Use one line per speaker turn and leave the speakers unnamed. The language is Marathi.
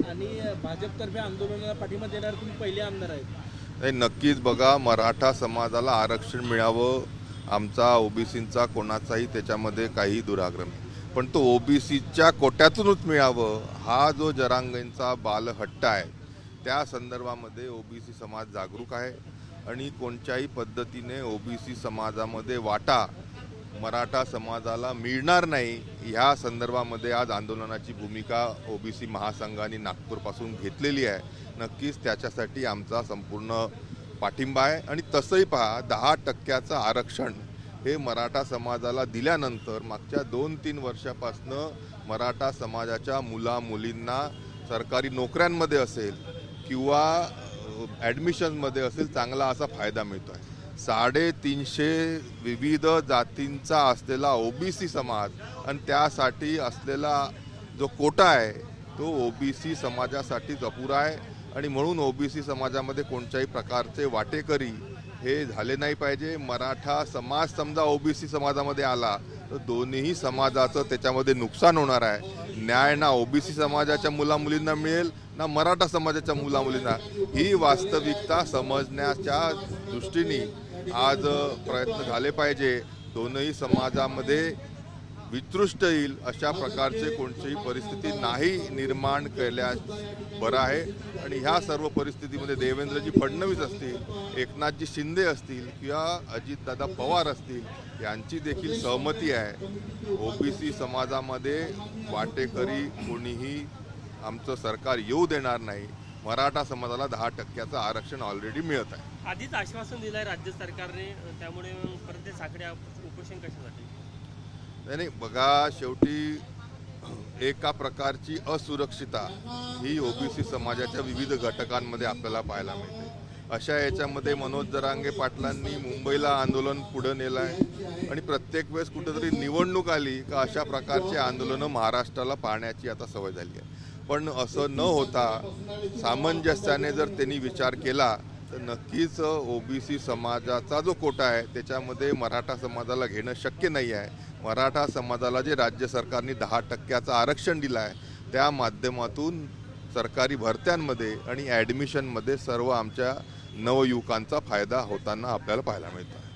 आणि भाजपतर्फे आंदोलनाला पाठिंबा देणार तुम्ही पहिले आमदार आहेत.
नाही नक्कीच बघा मराठा समाजाला आरक्षण मिळावं आमचा ओबीसींचा कोणाचाही त्याच्यामध्ये काही दुराग्रह नाही. पण तो ओबीसीच्या कोट्यातूनच मिळावं हा जो जरांगेंचा बालहट्ट आहे त्या संदर्भामध्ये ओबीसी समाज जागरूक आहे. आणि कोणत्याही पद्धतीने ओबीसी समाजामध्ये वाटा मराठा समाजाला मिळणार नाही ह्या संदर्भामध्ये आज आंदोलनाची भूमिका ओबीसी महासंघाने नागपूरपासून घेतलेली आहे. नक्कीच त्याच्यासाठी आमचा संपूर्ण पाठिंबा आहे. आणि तसंही पहा दहा टक्क्याचं आरक्षण हे मराठा समाजाला दिल्यानंतर मागच्या दोन तीन वर्षापासनं मराठा समाजाच्या मुला मुलींना सरकारी नोकऱ्यांमध्ये असेल किंवा ॲडमिशनमध्ये असेल चांगला असा फायदा मिळतो आहे साडेतीनशे विविध जातींचा असलेला ओबीसी समाज आणि त्यासाठी असलेला जो कोटा आहे तो ओबीसी समाजासाठीच अपुरा आहे. आणि म्हणून ओबीसी समाजामध्ये कोणत्याही प्रकारचे वाटेकरी हे झाले नाही पाहिजे. मराठा समाज समजा ओबीसी समाजामध्ये आला तर दोन्ही समाजाचं त्याच्यामध्ये नुकसान होणार आहे. न्याय ना ओबीसी समाजाच्या मुलामुलींना मिळेल ना मराठा समाजाच्या मुलामुलींना. ही वास्तविकता समजण्याच्या दृष्टीने आज प्रयत्न झाले पाहिजे. दोनही समाजामध्ये वितृष्ट येईल अशा प्रकारचे कोणतीही परिस्थिती नाही निर्माण केल्यास बरं आहे. आणि ह्या सर्व परिस्थितीमध्ये देवेंद्रजी फडणवीस असतील एकनाथजी शिंदे असतील किंवा अजितदादा पवार असतील यांची देखील सहमती आहे. ओबीसी समाजामध्ये वाटेकरी कोणीही आमचं सरकार येऊ देणार नाही. मराठा समाजाला दहा टक्क्याचं आरक्षण ऑलरेडी मिळत आहे.
आधीच आश्वासन दिलंय राज्य सरकारने त्यामुळे परत ते उपोषण कशासाठी?
नाही नाही बघा शेवटी एका प्रकारची असुरक्षिता ही ओबीसी समाजाच्या विविध घटकांमध्ये आपल्याला पाहायला मिळते. अशा याच्यामध्ये मनोज जरांगे पाटलांनी मुंबईला आंदोलन पुढं नेलं आहे आणि प्रत्येक वेळेस कुठेतरी निवडणूक आली का अशा प्रकारची आंदोलनं महाराष्ट्राला पाहण्याची आता सवय झाली आहे. पण असं न होता सामंजस्याने जर त्यांनी विचार केला तर नक्कीच ओबीसी समाजाचा जो कोटा आहे त्याच्यामध्ये मराठा समाजाला घेणं शक्य नाही आहे. मराठा समाजाला जे राज्य सरकारने दहा टक्क्याचं आरक्षण दिलं आहे त्या माध्यमातून सरकारी भरत्यांमध्ये आणि ॲडमिशनमध्ये सर्व आमच्या नवयुवकांचा फायदा होताना आपल्याला पाहायला मिळतो